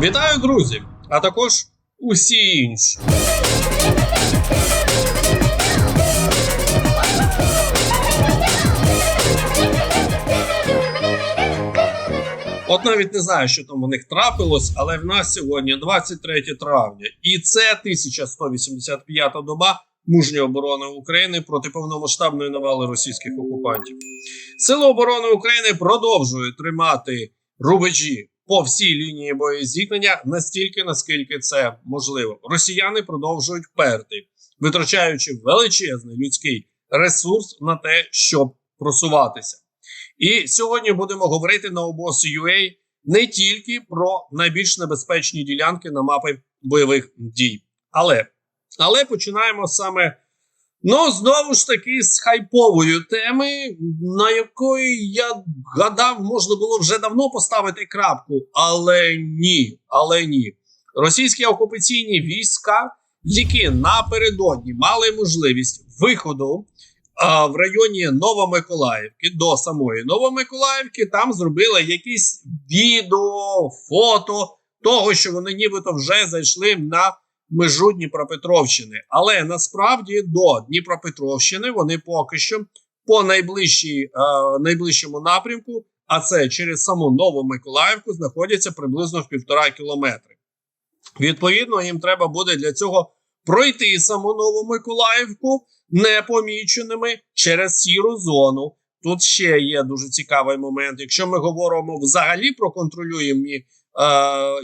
Вітаю, друзі! А також усі інші. От навіть не знаю, що там у них трапилось, але в нас сьогодні 23 травня, і це 1185 доба мужньої оборони України проти повномасштабної навали російських окупантів. Сили оборони України продовжують тримати рубежі по всій лінії боєзіткнення настільки, наскільки це можливо. Росіяни продовжують перти, витрачаючи величезний людський ресурс на те, щоб просуватися. І сьогодні будемо говорити на обоз.ua не тільки про найбільш небезпечні ділянки на мапі бойових дій, але але починаємо саме ну знову ж таки з хайпової теми, на якої я гадав, можна було вже давно поставити крапку, але ні, але ні. Російські окупаційні війська, які напередодні мали можливість виходу а, в районі Новомиколаївки до самої Новомиколаївки, там зробили якісь відео, фото того, що вони нібито вже зайшли на межу Дніпропетровщини. Але насправді до Дніпропетровщини вони поки що по найближчій, е, найближчому напрямку, а це через саму Новомиколаївку, знаходяться приблизно в півтора кілометри. Відповідно, їм треба буде для цього пройти саму Новомиколаївку непоміченими через сіру зону. Тут ще є дуже цікавий момент. Якщо ми говоримо взагалі про контролюємі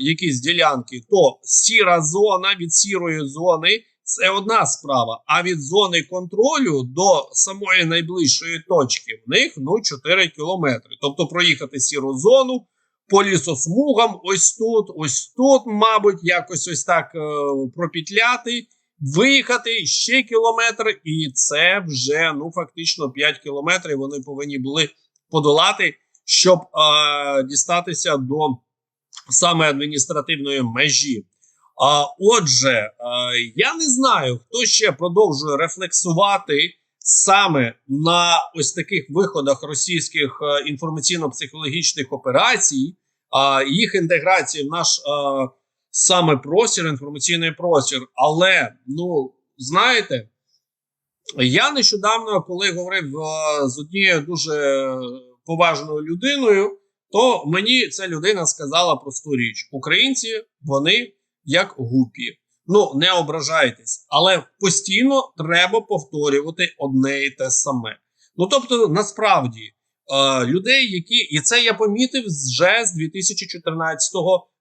якісь ділянки, то сіра зона від сірої зони це одна справа. А від зони контролю до самої найближчої точки в них ну 4 кілометри. Тобто проїхати сіру зону по лісосмугам, ось тут, ось тут, мабуть, якось ось так е, пропітляти. Виїхати ще кілометр, і це вже ну фактично 5 кілометрів. Вони повинні були подолати, щоб е, дістатися до саме адміністративної межі. А отже, е, я не знаю, хто ще продовжує рефлексувати саме на ось таких виходах російських е, інформаційно-психологічних операцій, їх інтеграції в наш. Е, саме простір, інформаційний простір. Але, ну, знаєте, я нещодавно, коли говорив з однією дуже поважною людиною, то мені ця людина сказала просту річ: українці, вони як гупі. Ну, не ображайтесь, але постійно треба повторювати одне і те саме. Ну тобто, насправді, е, людей, які і це я помітив вже з 2014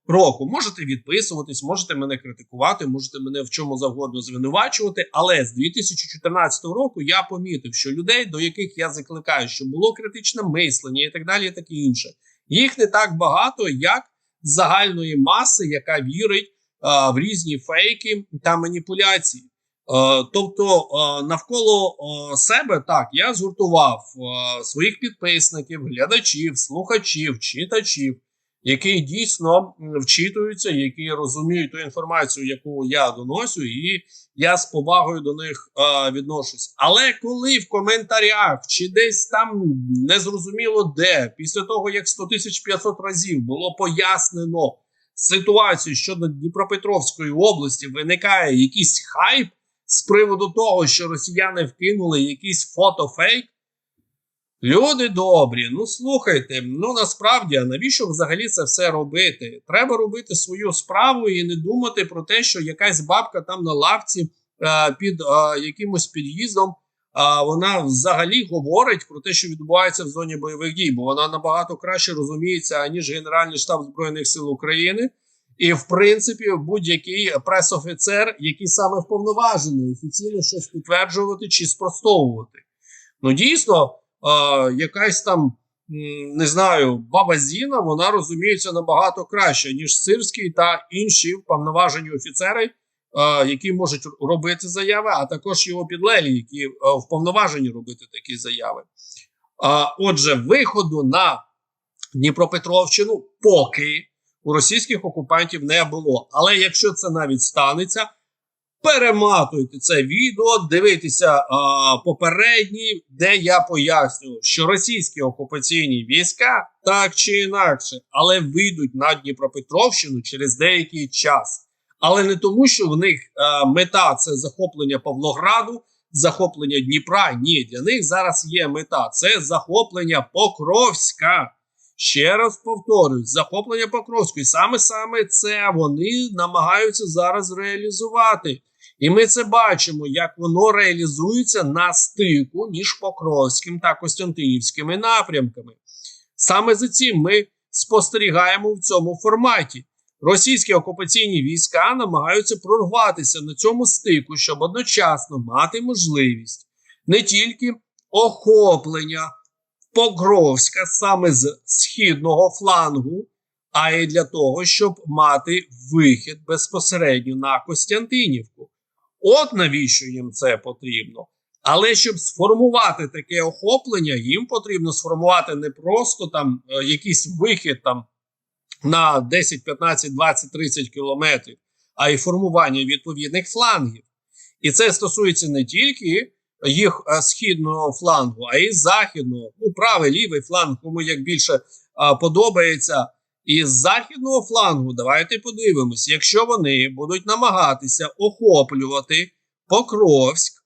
року. Можете відписуватись, можете мене критикувати, можете мене в чому завгодно звинувачувати. Але з 2014 року я помітив, що людей, до яких я закликаю, що було критичне мислення і так далі, і таке інше, їх не так багато, як загальної маси, яка вірить а, в різні фейки та маніпуляції. Uh, тобто uh, навколо uh, себе так я згуртував своїх підписників, глядачів, слухачів, читачів, які дійсно вчитуються, які розуміють ту інформацію, яку я доношу, і я з повагою до них е, відношусь. Але коли в коментарях чи десь там незрозуміло де, після того як 100 тисяч 500 разів було пояснено ситуацію щодо Дніпропетровської області, виникає якийсь хайп з приводу того, що росіяни вкинули якийсь фотофейк. Люди добрі, ну слухайте, ну насправді, а навіщо взагалі це все робити? Треба робити свою справу і не думати про те, що якась бабка там на лавці е, під е, якимось під'їздом, а вона взагалі говорить про те, що відбувається в зоні бойових дій, бо вона набагато краще розуміється, аніж Генеральний штаб Збройних сил України. І, в принципі, будь-який пресофіцер, який саме вповноважений офіційно щось підтверджувати чи спростовувати. Ну, дійсно якась там. Не знаю, баба Зіна, вона розуміється набагато краще, ніж Сирський та інші повноважені офіцери, які можуть робити заяви, а також його підлеглі, які вповноважені робити такі заяви. Отже, виходу на Дніпропетровщину поки у російських окупантів не було. Але якщо це навіть станеться, перематуйте це відео, дивитися а, попередні, де я пояснював, що російські окупаційні війська так чи інакше, але вийдуть на Дніпропетровщину через деякий час. Але не тому, що в них а, мета це захоплення Павлограду, захоплення Дніпра. Ні, для них зараз є мета це захоплення Покровська. Ще раз повторюю, захоплення Покровської. Саме саме це вони намагаються зараз реалізувати. І ми це бачимо, як воно реалізується на стику між Покровським та Костянтинівськими напрямками. Саме за цим ми спостерігаємо в цьому форматі. Російські окупаційні війська намагаються прорватися на цьому стику, щоб одночасно мати можливість не тільки охоплення Покровська саме з східного флангу, а й для того, щоб мати вихід безпосередньо на Костянтинівку. От навіщо їм це потрібно. Але щоб сформувати таке охоплення, їм потрібно сформувати не просто там е, якийсь вихід там на 10, 15, 20, 30 кілометрів, а й формування відповідних флангів. І це стосується не тільки їх е, східного флангу, а й західного, ну правий, лівий фланг, кому як більше а, подобається. І з західного флангу давайте подивимось, якщо вони будуть намагатися охоплювати Покровськ,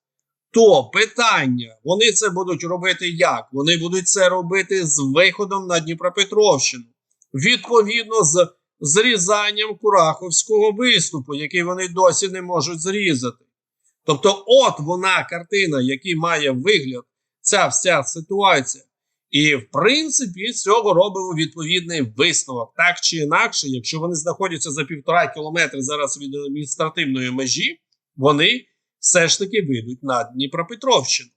то питання вони це будуть робити як? Вони будуть це робити з виходом на Дніпропетровщину, відповідно з зрізанням Кураховського виступу, який вони досі не можуть зрізати. Тобто, от вона картина, який має вигляд ця вся ситуація. І, в принципі, з цього робимо відповідний висновок. Так чи інакше, якщо вони знаходяться за півтора кілометри зараз від адміністративної межі, вони все ж таки вийдуть на Дніпропетровщину.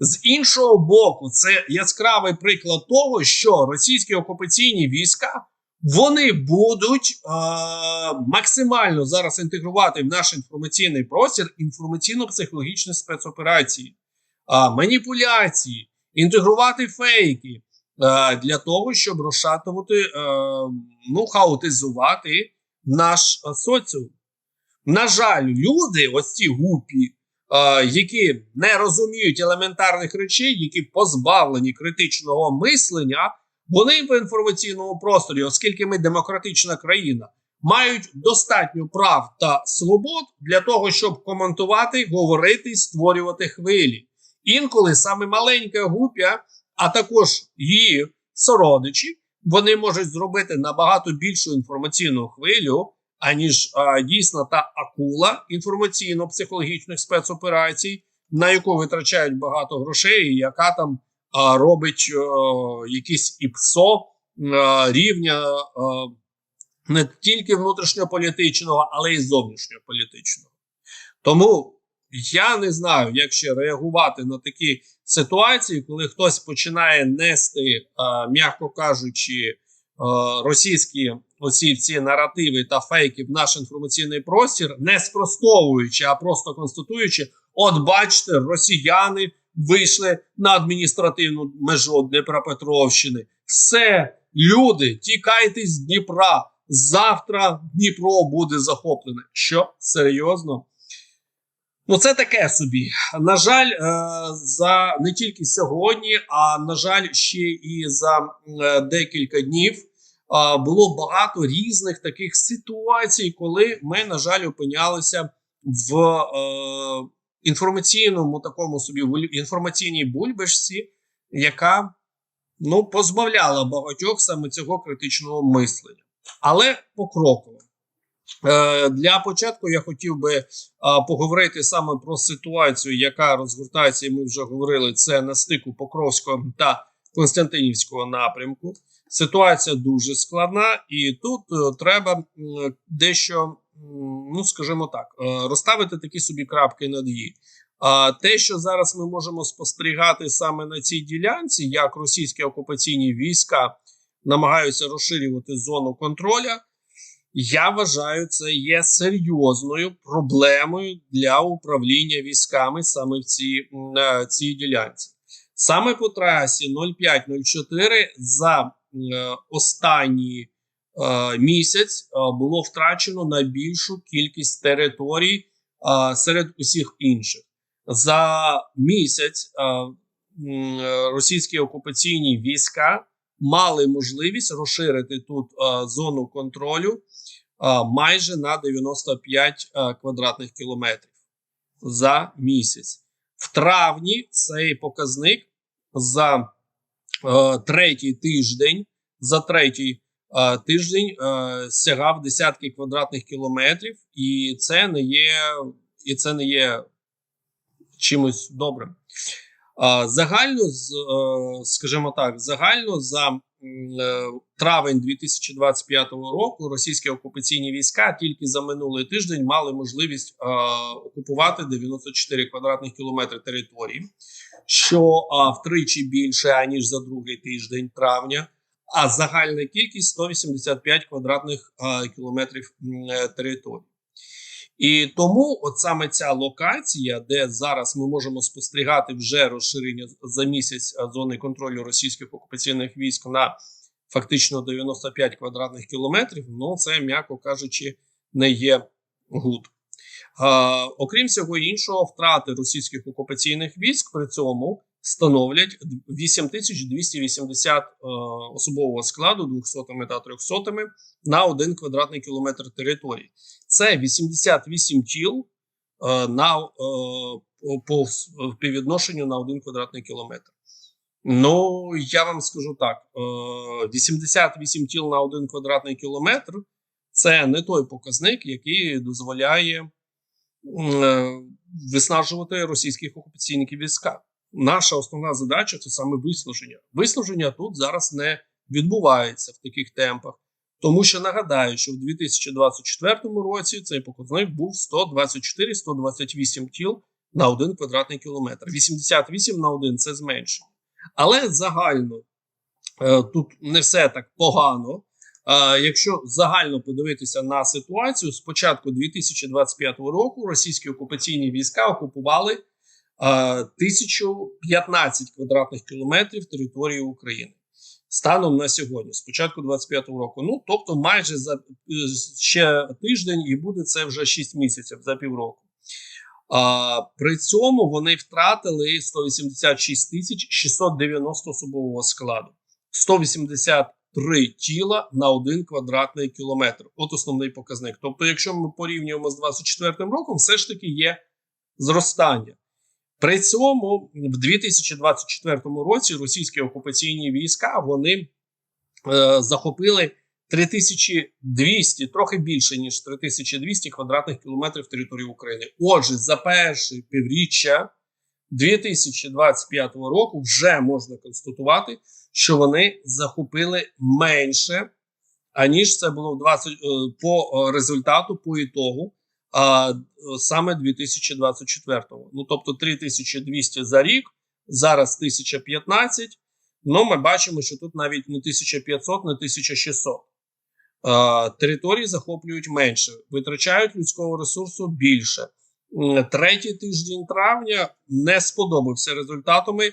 З іншого боку, це яскравий приклад того, що російські окупаційні війська вони будуть е, максимально зараз інтегрувати в наш інформаційний простір інформаційно-психологічні спецоперації, е, маніпуляції, інтегрувати фейки е, для того, щоб розшатувати, е, ну, хаотизувати наш е, соціум. На жаль, люди, ось ці гупі, які не розуміють елементарних речей, які позбавлені критичного мислення, вони в інформаційному просторі, оскільки ми демократична країна, мають достатньо прав та свобод для того, щоб коментувати, говорити створювати хвилі. Інколи саме маленька гупя, а також її сородичі, вони можуть зробити набагато більшу інформаційну хвилю, аніж а, дійсно та акула інформаційно-психологічних спецоперацій, на яку витрачають багато грошей, і яка там а, робить а, якісь ІПСО а, рівня а, не тільки внутрішньополітичного, але й зовнішньополітичного. Тому я не знаю, як ще реагувати на такі ситуації, коли хтось починає нести, м'яко кажучи, російські оці ці наративи та фейки в наш інформаційний простір, не спростовуючи, а просто констатуючи: от бачите, росіяни вийшли на адміністративну межу Дніпропетровщини. Все, люди, тікайте з Дніпра. Завтра Дніпро буде захоплене. Що серйозно? Ну, це таке собі. На жаль, е, за не тільки сьогодні, а на жаль, ще і за е, декілька днів було багато різних таких ситуацій, коли ми, на жаль, опинялися в е, інформаційному такому собі інформаційній бульбашці, яка ну, позбавляла багатьох саме цього критичного мислення. Але покроково. Е, Для початку я хотів би е, поговорити саме про ситуацію, яка розгортається, і ми вже говорили це на стику Покровського та Константинівського напрямку. Ситуація дуже складна, і тут е, треба дещо, ну скажімо так, розставити такі собі крапки над «і». А те, що зараз ми можемо спостерігати саме на цій ділянці, як російські окупаційні війська намагаються розширювати зону контроля, я вважаю, це є серйозною проблемою для управління військами саме в цій, на цій ділянці. Саме по трасі 0504 за е, останній е, місяць е, було втрачено найбільшу кількість територій а, серед усіх інших. За місяць а, е, російські окупаційні війська мали можливість розширити тут а, зону контролю майже на 95 квадратних кілометрів за місяць. В травні цей показник за е, третій тиждень, за третій е, тиждень е, сягав десятки квадратних кілометрів, і це не є, і це не є чимось добрим. Е, загально, е, скажімо так, загально за е, травень 2025 року російські окупаційні війська тільки за минулий тиждень мали можливість е, окупувати 94 квадратних кілометри території, що е, втричі більше аніж за другий тиждень травня. А загальна кількість 185 квадратних е, кілометрів е, території. І тому, от саме ця локація, де зараз ми можемо спостерігати вже розширення за місяць е, зони контролю російських окупаційних військ на фактично 95 квадратних кілометрів, ну це, м'яко кажучи, не є гуд. А, окрім всього іншого, втрати російських окупаційних військ при цьому становлять 8280 е, особового складу 200 та 300 на один квадратний кілометр території. Це 88 тіл е, на е, по співвідношенню на один квадратний кілометр. Ну я вам скажу так: е, 88 тіл на один квадратний кілометр це не той показник, який дозволяє виснажувати російських окупаційних війська. Наша основна задача це саме виснаження. Виснаження тут зараз не відбувається в таких темпах. Тому що нагадаю, що в 2024 році цей показник був 124-128 тіл на один квадратний кілометр. 88 на один це зменшення. Але загально е, тут не все так погано. Е, якщо загально подивитися на ситуацію, з початку 2025 року російські окупаційні війська окупували 1015 квадратних кілометрів території України станом на сьогодні, з початку 25-го року. Ну тобто, майже за е, ще тиждень, і буде це вже 6 місяців за півроку. А, При цьому вони втратили 186 тисяч 690 особового складу, 183 тіла на один квадратний кілометр. От основний показник. Тобто, якщо ми порівнюємо з 24 роком, все ж таки є зростання. При цьому в 2024 році російські окупаційні війська вони е, захопили 3200, трохи більше ніж 3200 квадратних кілометрів території України. Отже, за перше півріччя 2025 року вже можна констатувати, що вони захопили менше, аніж це було в 20, е, по результату по ітогу а, саме 2024-го. Ну тобто 3200 за рік, зараз 1015. Ну, ми бачимо, що тут навіть не 1500, не 1600. А, території захоплюють менше, витрачають людського ресурсу більше. Третій тиждень травня не сподобався результатами,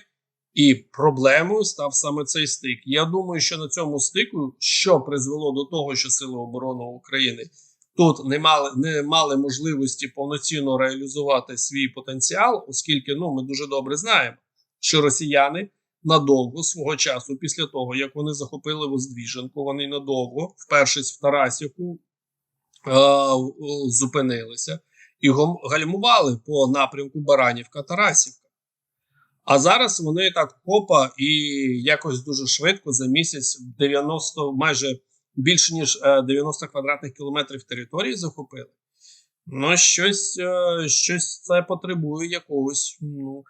і проблемою став саме цей стик. Я думаю, що на цьому стику, що призвело до того, що Сили оборони України тут не мали не мали можливості повноцінно реалізувати свій потенціал, оскільки ну ми дуже добре знаємо, що росіяни надовго свого часу, після того як вони захопили Воздвіженку, вони надовго, впершись в Тарасівку, е, зупинилися і гальмували по напрямку Баранівка Тарасівка. А зараз вони так копа і якось дуже швидко за місяць 90, майже більше ніж 90 квадратних кілометрів території захопили. Ну, щось е, щось це потребує якогось, ну,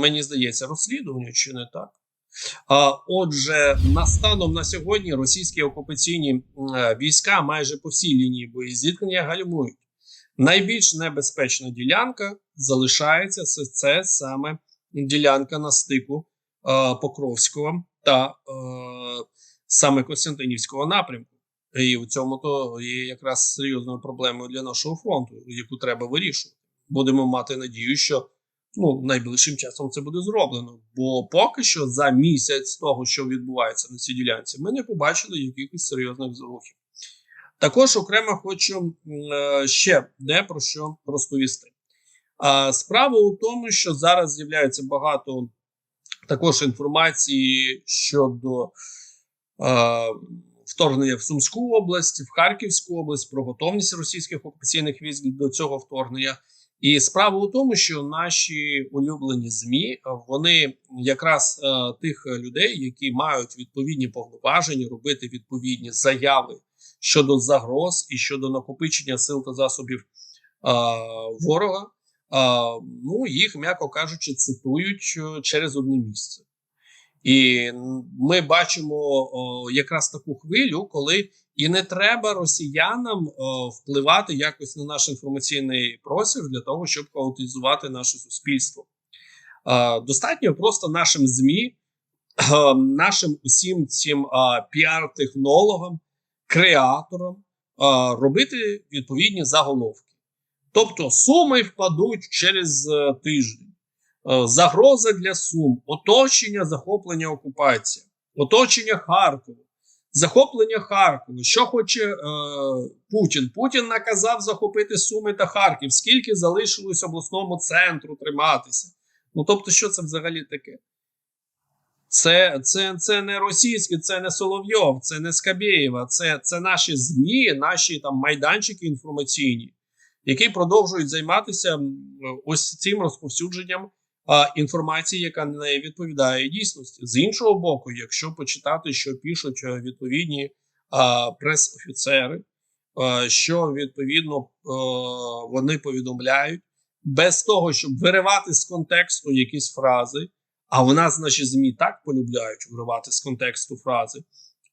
мені здається, розслідування чи не так. А, Отже, на станом на сьогодні російські окупаційні е, війська майже по всій лінії боєзіткнення гальмують. Найбільш небезпечна ділянка залишається це, це саме ділянка на стику е, Покровського та е, саме Костянтинівського напрямку. І в цьому то є якраз серйозною проблемою для нашого фронту, яку треба вирішувати. Будемо мати надію, що ну, найближчим часом це буде зроблено. Бо поки що за місяць того, що відбувається на цій ділянці, ми не побачили якихось серйозних зрухів. Також окремо хочу е, ще де про що розповісти. А, Справа у тому, що зараз з'являється багато також інформації щодо е, вторгнення в Сумську область, в Харківську область, про готовність російських окупаційних військ до цього вторгнення. І справа у тому, що наші улюблені змі е, вони якраз е, тих людей, які мають відповідні повноваження, робити відповідні заяви щодо загроз і щодо накопичення сил та засобів е, ворога. е, ну їх, м'яко кажучи, цитують е, через одне місце. І ми бачимо о, якраз таку хвилю, коли і не треба росіянам о, впливати якось на наш інформаційний простір для того, щоб хаотизувати наше суспільство. Е, достатньо просто нашим ЗМІ, е, нашим усім цим е, піар-технологам, креаторам е, робити відповідні заголовки. Тобто суми впадуть через е, тиждень. Е, Загроза для Сум, оточення, захоплення окупація, оточення Харкова, захоплення Харкова. Що хоче е, Путін? Путін наказав захопити Суми та Харків. Скільки залишилось обласному центру триматися? Ну тобто, що це взагалі таке? Це, це, це не російське, це не Соловйов, це не Скабєєва, це, це наші ЗМІ, наші там майданчики інформаційні, які продовжують займатися ось цим розповсюдженням інформації, яка не відповідає дійсності. З іншого боку, якщо почитати, що пишуть е, відповідні прес-офіцери, що відповідно е, вони повідомляють, без того, щоб виривати з контексту якісь фрази, а в нас наші ЗМІ так полюбляють виривати з контексту фрази,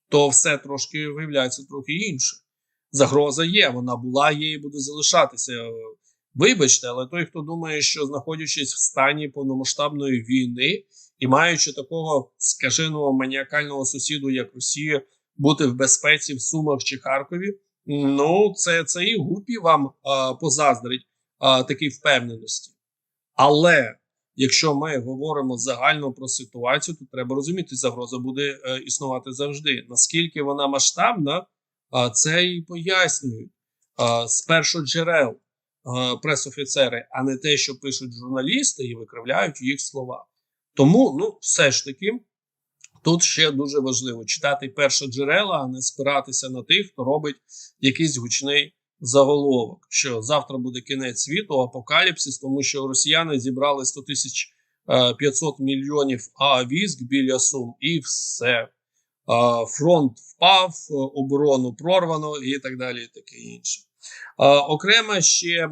то все трошки виявляється трохи інше. Загроза є, вона була, є і буде залишатися. Вибачте, але той, хто думає, що знаходячись в стані повномасштабної війни і маючи такого скаженого маніакального сусіду, як Росія, бути в безпеці в Сумах чи Харкові, ну це, це і гупі вам а, позаздрить а, такій впевненості. Але якщо ми говоримо загально про ситуацію, то треба розуміти, загроза буде е, існувати завжди. Наскільки вона масштабна, а, це і пояснюють з першоджерел пресофіцери, а не те, що пишуть журналісти і викривляють їх слова. Тому, ну, все ж таки, тут ще дуже важливо читати перші джерела, а не спиратися на тих, хто робить якийсь гучний заголовок, що завтра буде кінець світу, апокаліпсис, тому що росіяни зібрали 100 тисяч е, 500 мільйонів а, військ біля Сум, і все. Е, Фронт впав, е, оборону прорвано і так далі, і таке інше. Е, Окремо ще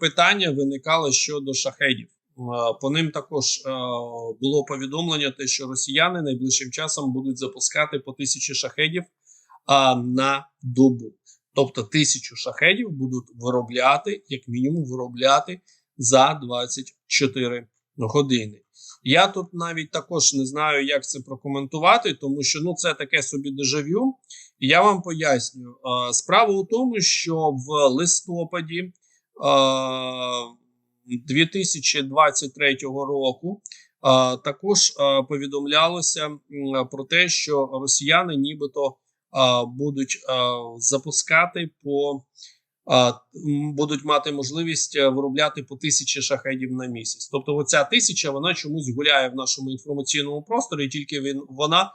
питання виникало щодо шахедів. Е, По ним також е, було повідомлення, те, що росіяни найближчим часом будуть запускати по тисячі шахедів на добу. Тобто тисячу шахедів будуть виробляти, як мінімум, виробляти за 24 години. Я тут навіть також не знаю, як це прокоментувати, тому що ну це таке собі дежавю. Я вам поясню. Е, Справа у тому, що в листопаді е, 2023 року е, також е, повідомлялося про те, що росіяни нібито е, будуть е, запускати по будуть мати можливість е, виробляти по тисячі шахедів на місяць. Тобто, оця тисяча вона чомусь гуляє в нашому інформаційному просторі, тільки він вона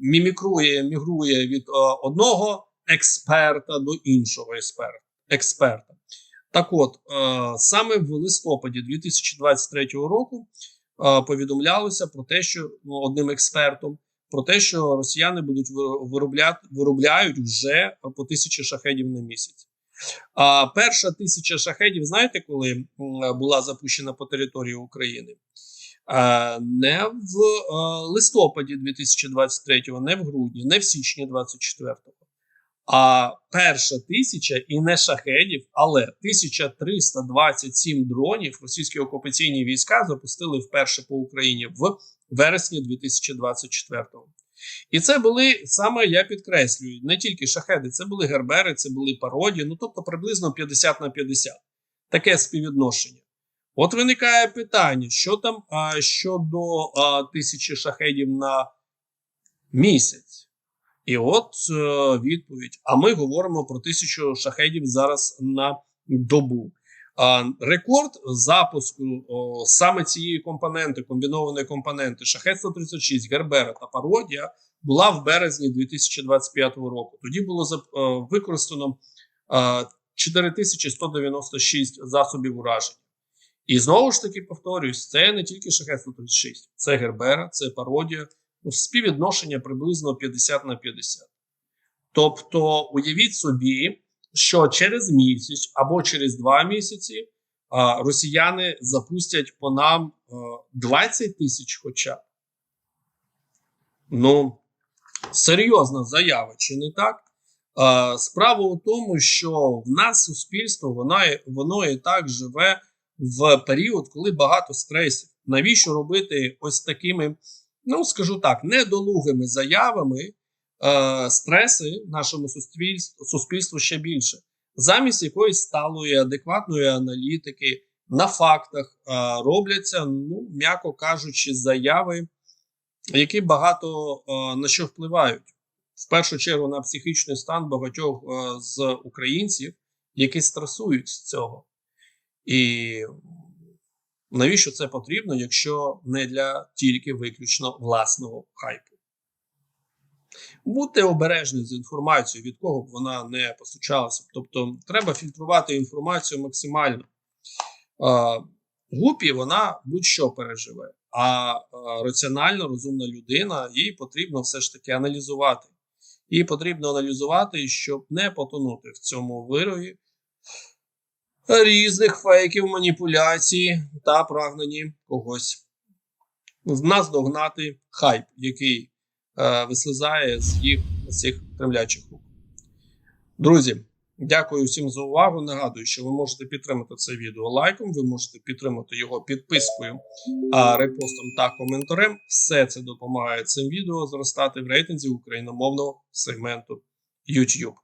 мімікрує, мігрує від одного експерта до іншого експерта. Так от, саме в листопаді 2023 року повідомлялося про те, що ну, одним експертом про те, що росіяни будуть виробляти виробляють вже по тисячі шахедів на місяць. А перша тисяча шахедів, знаєте, коли була запущена по території України? Е, Не в е, листопаді 2023-го, не в грудні, не в січні 24-го. А перша тисяча і не шахедів, але 1327 дронів російські окупаційні війська запустили вперше по Україні в вересні 2024-го. І це були саме я підкреслюю, не тільки шахеди, це були гербери, це були пародії, ну тобто приблизно 50 на 50. Таке співвідношення. От виникає питання, що там а, щодо а, тисячі шахедів на місяць. І от е, відповідь. А ми говоримо про тисячу шахедів зараз на добу. А, рекорд запуску о, саме цієї компоненти, комбінованої компоненти Шахет 136, Гербера та Пародія була в березні 2025 року. Тоді було зап- е, використано е, 4196 засобів ураження. І знову ж таки повторюсь, це не тільки Шахет 136, це Гербера, це пародія. Ну, співвідношення приблизно 50 на 50. Тобто, уявіть собі, що через місяць або через два місяці а, росіяни запустять по нам а, 20 тисяч хоча. Ну, серйозна заява, чи не так? А, справа у тому, що в нас суспільство воно, воно і так живе в період, коли багато стресів. Навіщо робити ось такими, ну скажу так, недолугими заявами е, стреси нашому суспільству, суспільству ще більше, замість якоїсь сталої адекватної аналітики на фактах е, робляться, ну м'яко кажучи, заяви, які багато е, на що впливають. В першу чергу на психічний стан багатьох е, з українців, які стресують з цього. І навіщо це потрібно, якщо не для тільки виключно власного хайпу? Будьте обережні з інформацією, від кого б вона не постачалася. Тобто, треба фільтрувати інформацію максимально. Гупі вона будь-що переживе, а, раціонально розумна людина, їй потрібно все ж таки аналізувати. Їй потрібно аналізувати, щоб не потонути в цьому вирові різних фейків, маніпуляцій та прагненні когось наздогнати хайп, який е, вислизає з їх з цих кремлячих рук. Друзі, дякую всім за увагу. Нагадую, що ви можете підтримати це відео лайком, ви можете підтримати його підпискою, репостом та коментарем. Все це допомагає цим відео зростати в рейтинзі україномовного сегменту YouTube.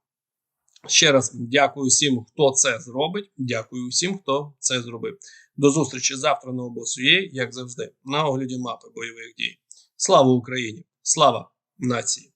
Ще раз дякую всім, хто це зробить. Дякую всім, хто це зробив. До зустрічі завтра на обосує, як завжди, на огляді мапи бойових дій. Слава Україні! Слава нації!